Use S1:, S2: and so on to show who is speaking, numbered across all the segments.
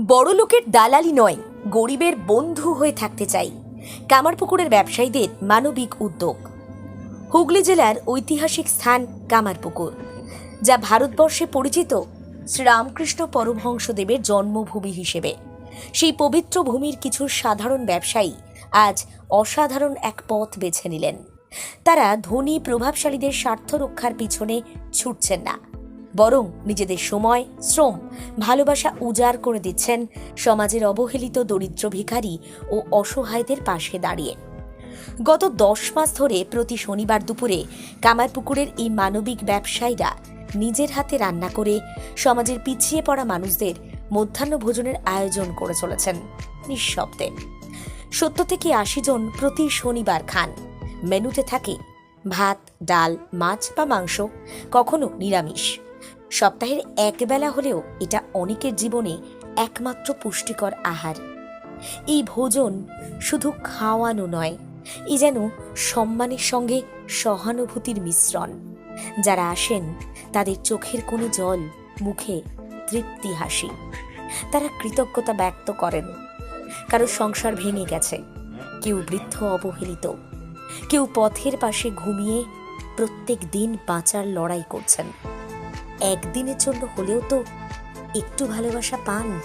S1: বড় লোকের দালালি নয়, গরিবের বন্ধু হয়ে থাকতে চাই, কামারপুকুরের ব্যবসায়ীদের মানবিক উদ্যোগ। হুগলি জেলার ঐতিহাসিক স্থান কামারপুকুর, যা ভারতবর্ষে পরিচিত শ্রীরামকৃষ্ণ পরমহংসদেবের জন্মভূমি হিসেবে। সেই পবিত্র ভূমির কিছু সাধারণ ব্যবসায়ী আজ অসাধারণ এক পথ বেছে নিলেন। তারা ধনী প্রভাবশালীদের স্বার্থ রক্ষার পিছনে ছুটছেন না। বরং নিজেদের সময়, শ্রম, ভালোবাসা উজাড় করে দিচ্ছেন সমাজের অবহেলিত দরিদ্র ভিখারি ও অসহায়দের পাশে দাঁড়িয়ে। গত দশ মাস ধরে প্রতি শনিবার দুপুরে কামারপুকুরের এই মানবিক ব্যবসায়ীরা নিজের হাতে রান্না করে সমাজের পিছিয়ে পড়া মানুষদের মধ্যাহ্ন ভোজনের আয়োজন করে চলেছেন নিঃশব্দে। সত্তর থেকে আশি জন প্রতি শনিবার খান। মেনুতে থাকে ভাত, ডাল, মাছ বা মাংস, কখনো নিরামিষ। সপ্তাহের একবেলা হলেও এটা অনেকের জীবনে একমাত্র পুষ্টিকর আহার। এই ভোজন শুধু খাওয়ানো নয়, এ যেন সম্মানের সঙ্গে সহানুভূতির মিশ্রণ। যারা আসেন, তাদের চোখের কোনো জল, মুখে তৃপ্তি হাসি। তারা কৃতজ্ঞতা ব্যক্ত করেন। কারও সংসার ভেঙে গেছে, কেউ বৃদ্ধ অবহেলিত, কেউ পথের পাশে ঘুমিয়ে প্রত্যেক দিন বাঁচার লড়াই করছেন। একদিনের জন্য হলেও তো একটু ভালোবাসা পান।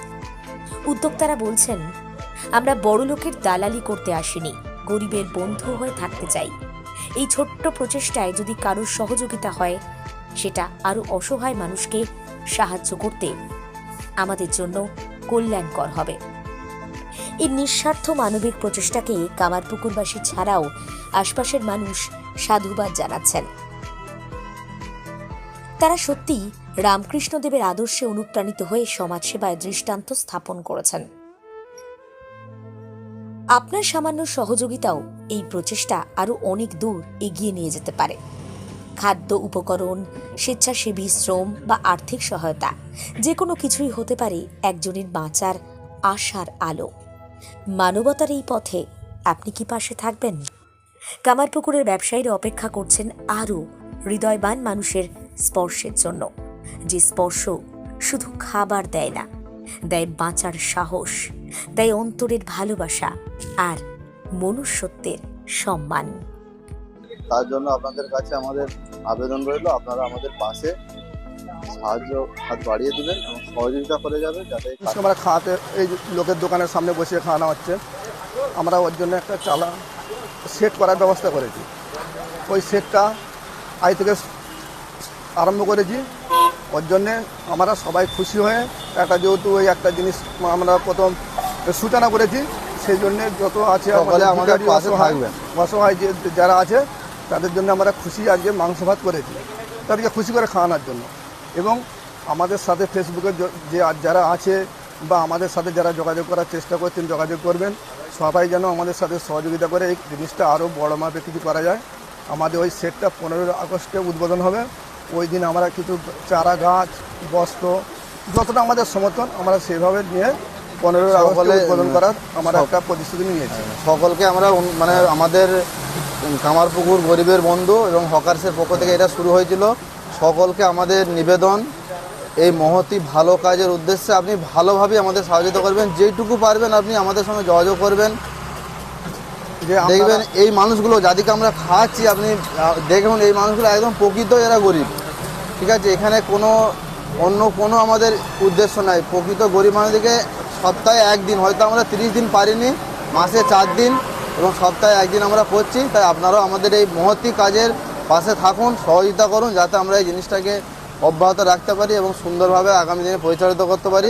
S1: উদ্যোক্তারা বলছেন, আমরা বড় লোকের দালালি করতে আসিনি, গরিবের বন্ধু হয়ে থাকতে চাই। এই ছোট্ট প্রচেষ্টায় যদি কারোর সহযোগিতা হয়, সেটা আরও অসহায় মানুষকে সাহায্য করতে আমাদের জন্য কল্যাণকর হবে। এই নিঃস্বার্থ মানবিক প্রচেষ্টাকে কামারপুকুরবাসী ছাড়াও আশপাশের মানুষ সাধুবাদ জানাচ্ছেন। তারা সত্যি রামকৃষ্ণদেবের আদর্শে অনুপ্রাণিত হয়ে সমাজসেবায় দৃষ্টান্ত স্থাপন করেছেন। আপনার সামান্য সহযোগিতাও এই প্রচেষ্টা আরও অনেক দূর এগিয়ে নিয়ে যেতে পারে। খাদ্য উপকরণ, স্বেচ্ছাসেবী শ্রম বা আর্থিক সহায়তা, যে কোনো কিছুই হতে পারে একজনের বাঁচার আশার আলো। মানবতার এই পথে আপনি কি পাশে থাকবেন? কামারপুকুরের ব্যবসায়ীরা অপেক্ষা করছেন আরও হৃদয়বান মানুষের স্পর্শের জন্য। যে স্পর্শ শুধু খাবার দেয় না দেয় বাঁচার সাহস দেয় অন্তরের ভালোবাসা আর মনুষ্যত্বের সম্মান।
S2: তার জন্য আপনাদের কাছে আমাদের আবেদন রইল আপনারা আমাদের পাশে সাহায্য হাত বাড়িয়ে দিবেন এবং সহযোগিতা করে যাবে যাতে
S3: আমরা খাওয়াতে এই লোকের দোকানের সামনে বসে খাওয়ানো হচ্ছে আমরা ওর জন্য একটা চালা সেট করার ব্যবস্থা করেছি। ওই সেটটা আজ থেকে আরম্ভ করেছি। ওর জন্যে আমরা সবাই খুশি হয়ে একটা যেহেতু ওই একটা জিনিস আমরা প্রথম সূচনা করেছি সেই জন্যে যত আছে
S2: আমাদের
S3: অসহায়- অসহায় যে যারা আছে তাদের জন্য আমরা খুশি আজকে মাংস ভাত করেছি। তাদেরকে খুশি করে খাওয়ানোর জন্য। এবং আমাদের সাথে ফেসবুকে যে আর যারা আছে বা আমাদের সাথে যারা যোগাযোগ করার চেষ্টা করছেন যোগাযোগ করবেন। সবাই যেন আমাদের সাথে সহযোগিতা করে এই জিনিসটা আরও বড় মাপে কিছু করা যায়। আমাদের ওই সেটটা পনেরোই আগস্টে উদ্বোধন হবে। ওই দিন আমরা কিছু চারা গাছ বস্ত্র যতটা আমাদের সমর্থন আমরা সেভাবে নিয়ে পনেরোই আগস্টে উদ্বোধন করার আমরা একটা প্রতিশ্রুতি নিয়েছি।
S2: সকলকে আমরা মানে আমাদের কামারপুকুর গরিবের বন্ধু এবং হকার্সের পক্ষ থেকে এটা শুরু হয়েছিল। সকলকে আমাদের নিবেদন এই মহতি ভালো কাজের উদ্দেশ্যে আপনি ভালোভাবে আমাদের সহযোগিতা করবেন। যেইটুকু পারবেন আপনি আমাদের সঙ্গে যোগাযোগ করবেন। দেখবেন এই মানুষগুলো, যাদেরকে আমরা খাওয়াচ্ছি, আপনি দেখুন, এই মানুষগুলো একদম প্রকৃত এরা গরিব। ঠিক আছে? এখানে কোনো, অন্য কোনো আমাদের উদ্দেশ্য নাই। প্রকৃত গরিব মানুষদেরকে সপ্তাহে একদিন, হয়তো আমরা তিরিশ দিন পারিনি, মাসে চার দিন, এবং সপ্তাহে একদিন আমরা করছি, তাই আপনারাও আমাদের এই মহতি কাজের পাশে থাকুন, সহযোগিতা করুন, যাতে আমরা এই জিনিসটাকে অব্যাহত রাখতে পারি এবং সুন্দরভাবে আগামী দিনে পরিচালিত করতে পারি।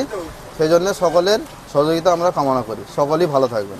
S2: সেই জন্য সকলের সহযোগিতা আমরা কামনা করি। সকলেই ভালো থাকবেন।